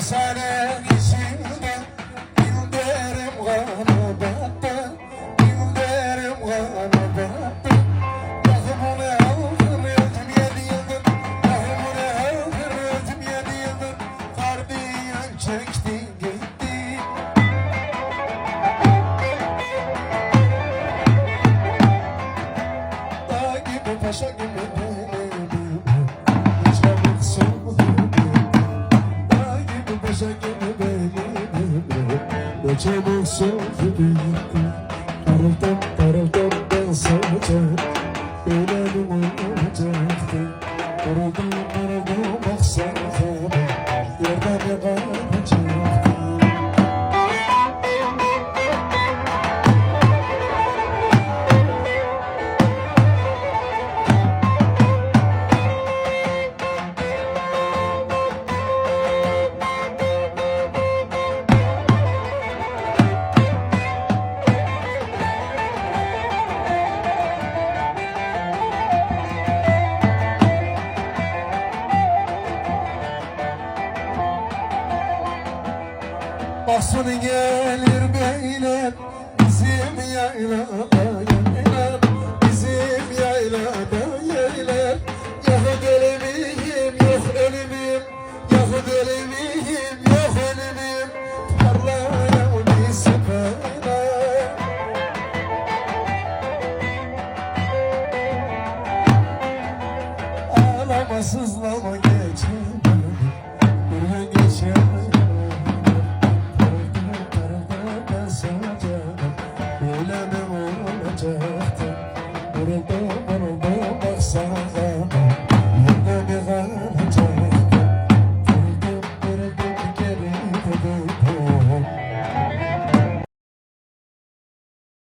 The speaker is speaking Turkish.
sene içinde Dilberim kanı battı Dilberim kanı battı Yakımını aldım öldüm yedi yıldır. Yakımını aldım öldüm yedi yıldır. Kardiyan çekti gitti. Dağ gibi paşa gibi Çabuk soldu Parıldım parıldım ben solacak Benim olacaktı. Parıldım Mahsun gelir beyler bizim yaylada yaylar Bizim yaylada yaylar. Yakıt elimiyim yok elimim Yakıt elimiyim yok elimim Tarlaya onu sıkayla Ağlama sızlama geçer Ürün geçer Manchester, 우린 또